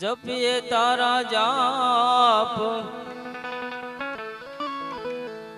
જપીએ તારા જાપ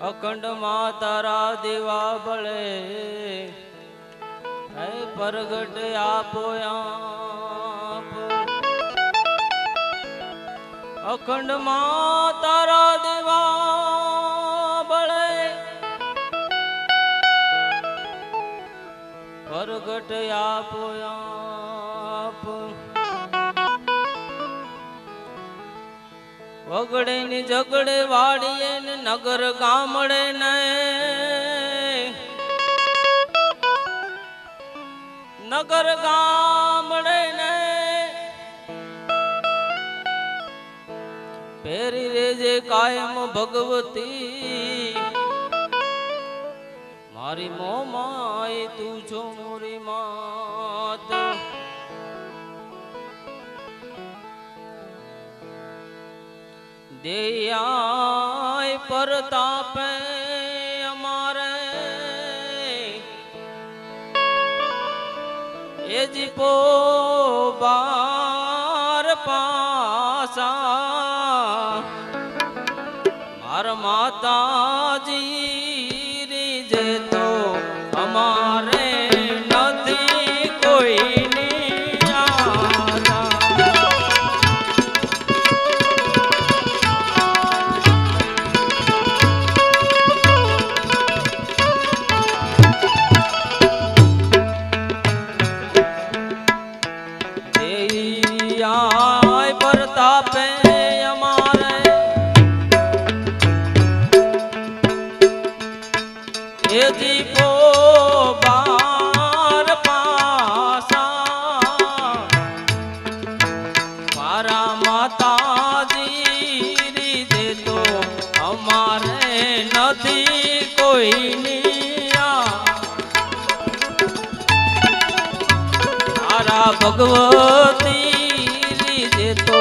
અખંડમાં તારા દેવા બળે હે પ્રગટ આપો આપ અખંડમાં તારા દેવા બળે પ્રગટ આપો આપ વગડે ને ઝગડે વાડીએ ને નગર ગામડે ને નગર ગામડે ને પેરી રેજે કાયમ ભગવતી. મારી મોમાય તું છો મોરી માત. દેયાય પરતાપે અમારે. એ જીપો બાર પાસા. માર માતાજી રીજે તો અમારે ભગવતી લીધે તો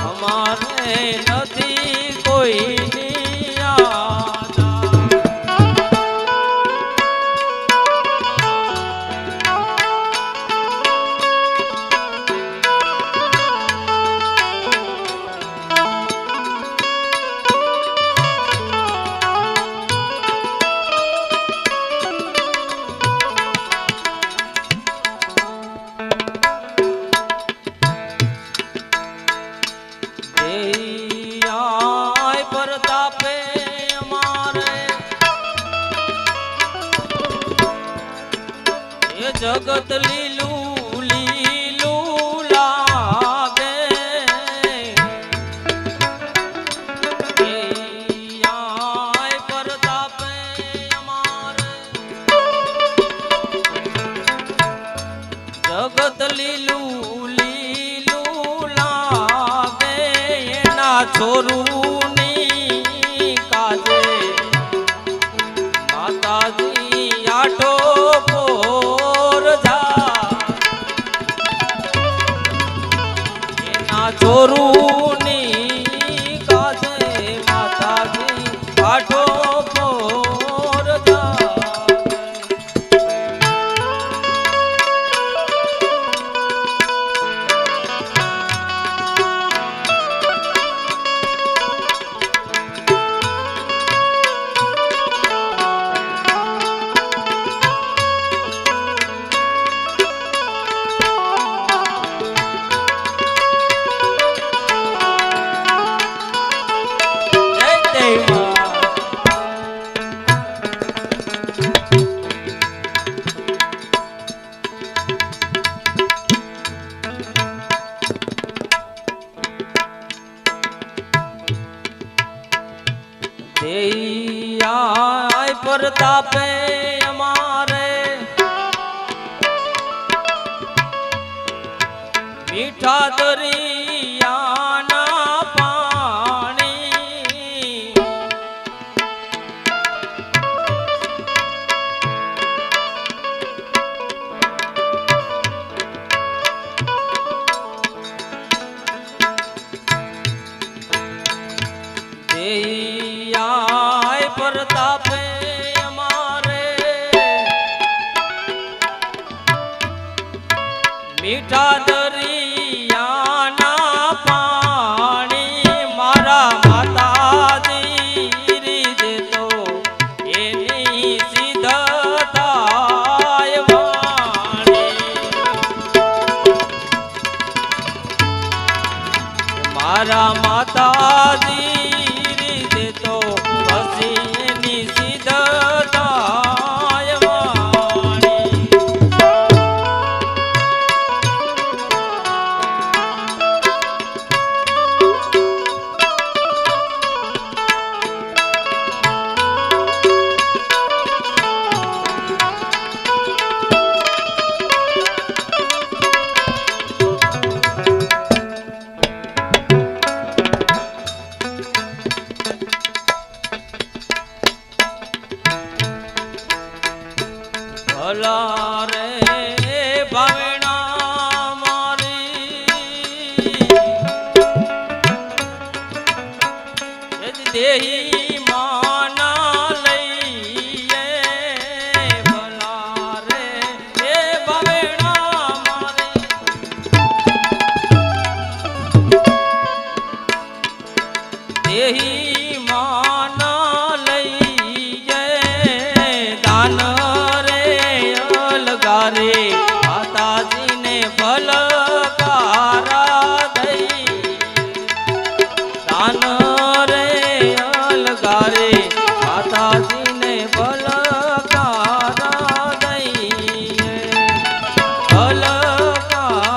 અમારે લીલું લીલું લાવે એના છોરુની મારા માતાજી. Hello. તારે માતાજીને બલકારા દઈએ બલકારા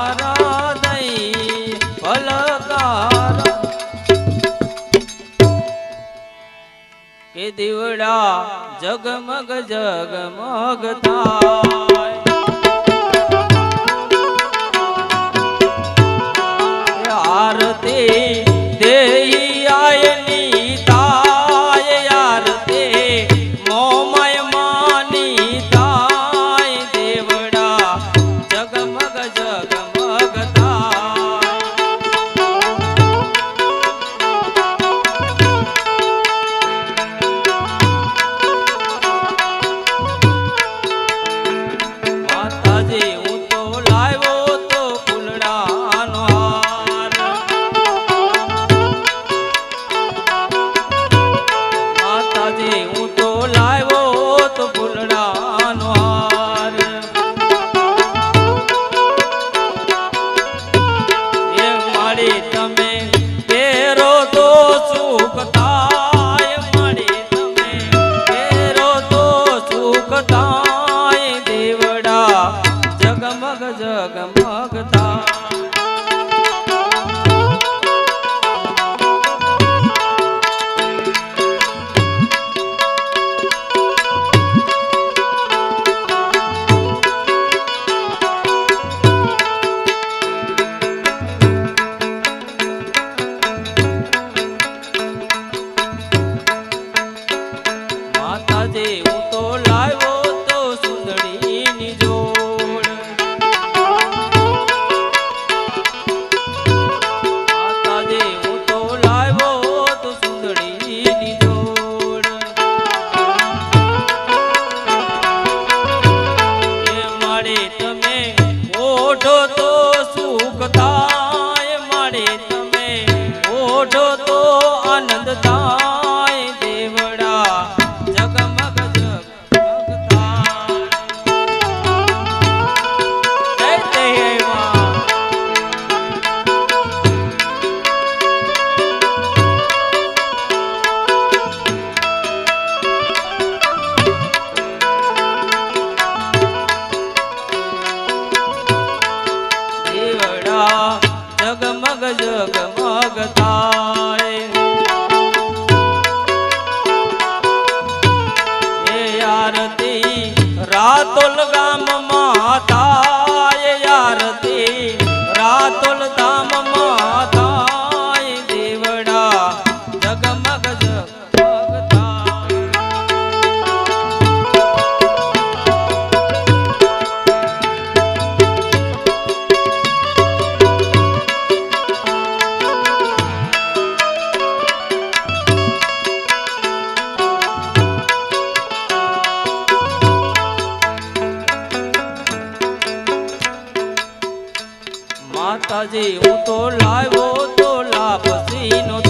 દઈ બલકારા કે દીવડા જગમગ જગમગતા. ગમગ જગમગતા. રાતો લગા માતાજી હું તો લાવ્યો તો લાભ નો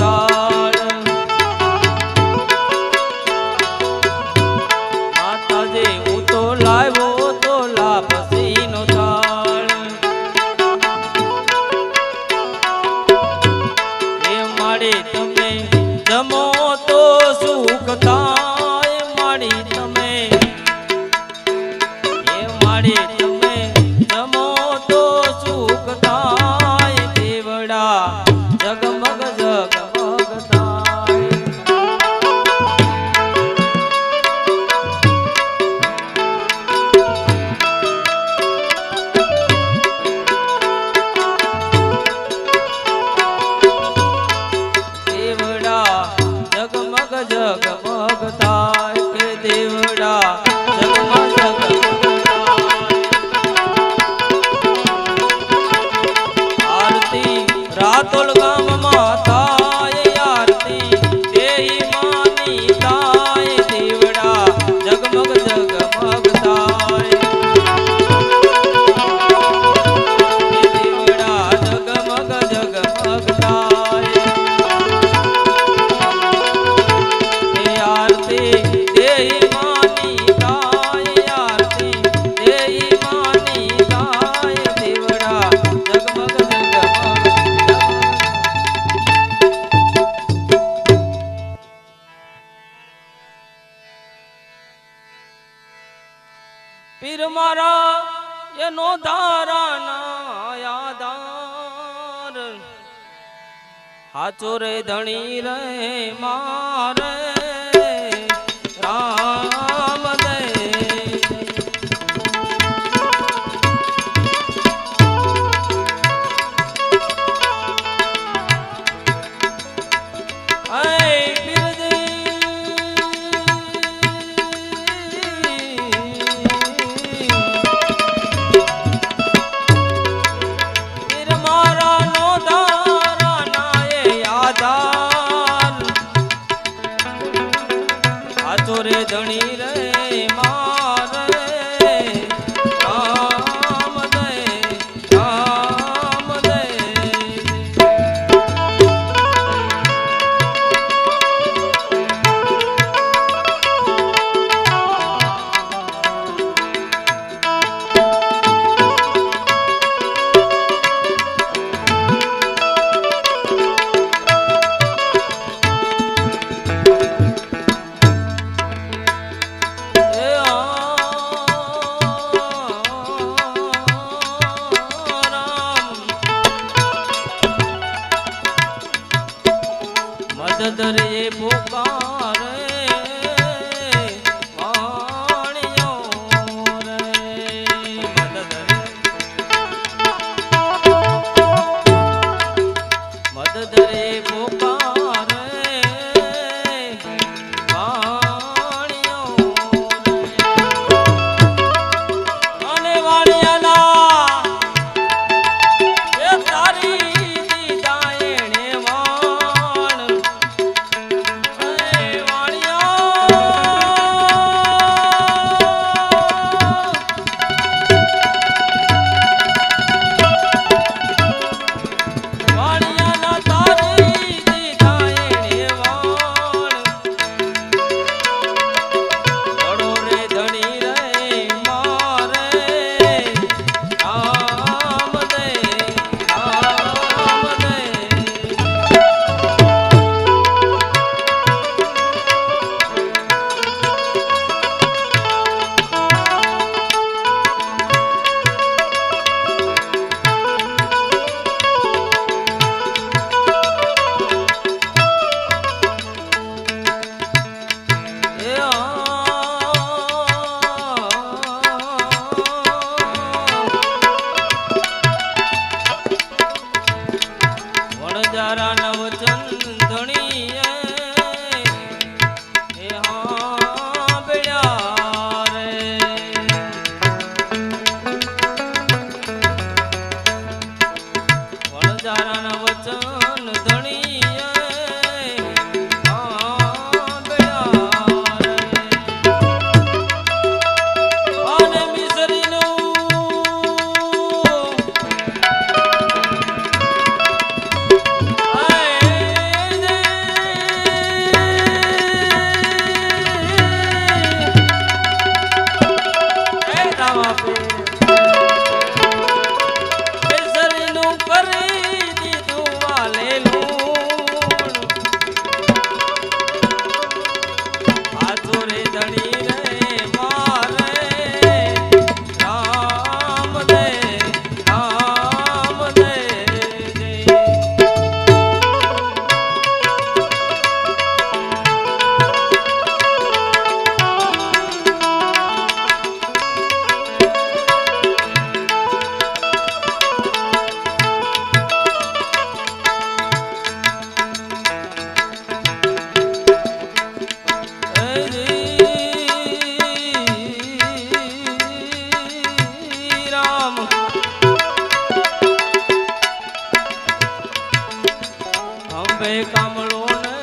અંબે કમળો ને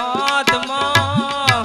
આત્મા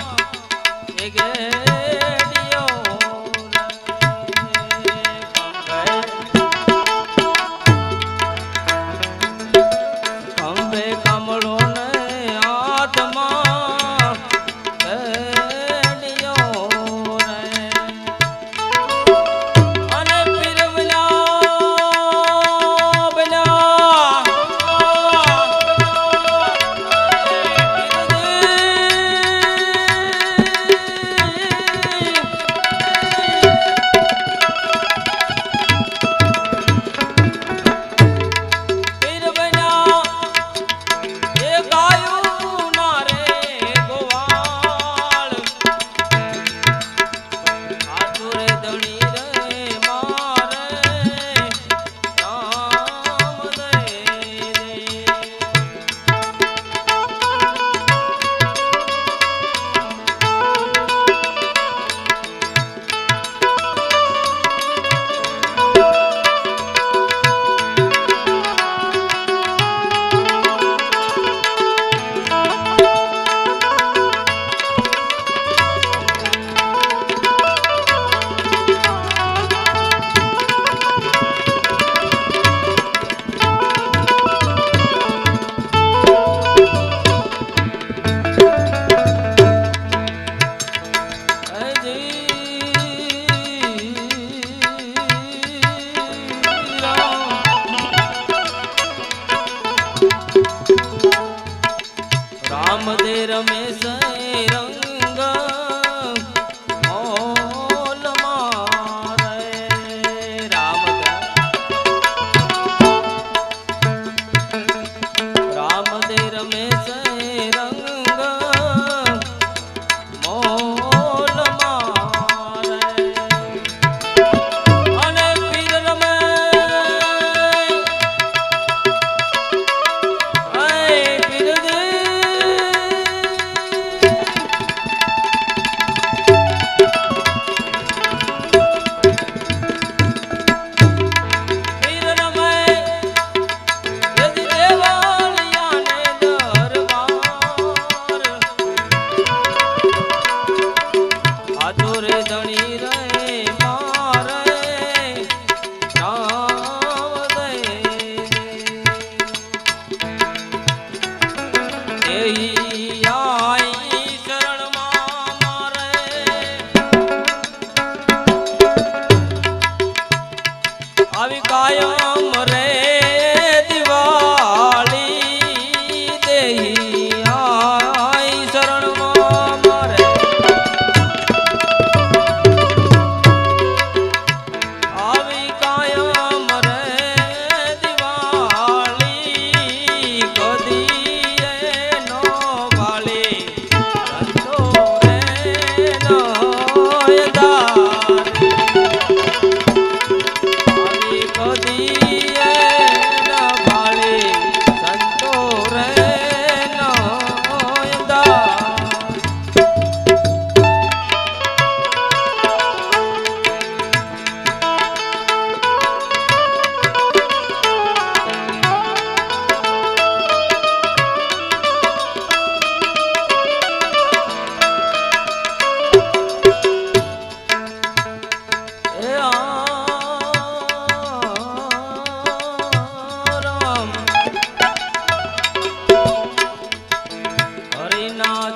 ਤੇਰਾ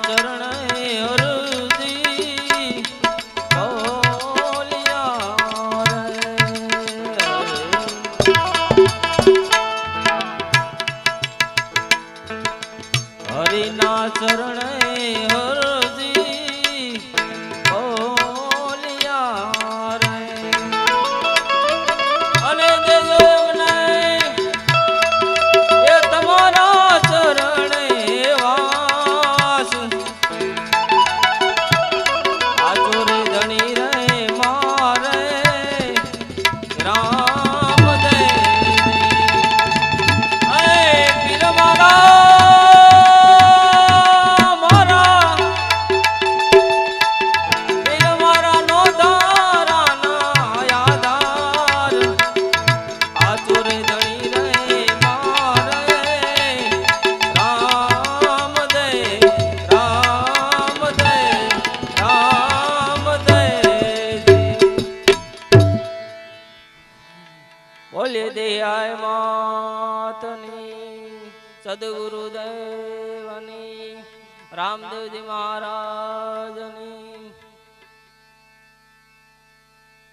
ચરણ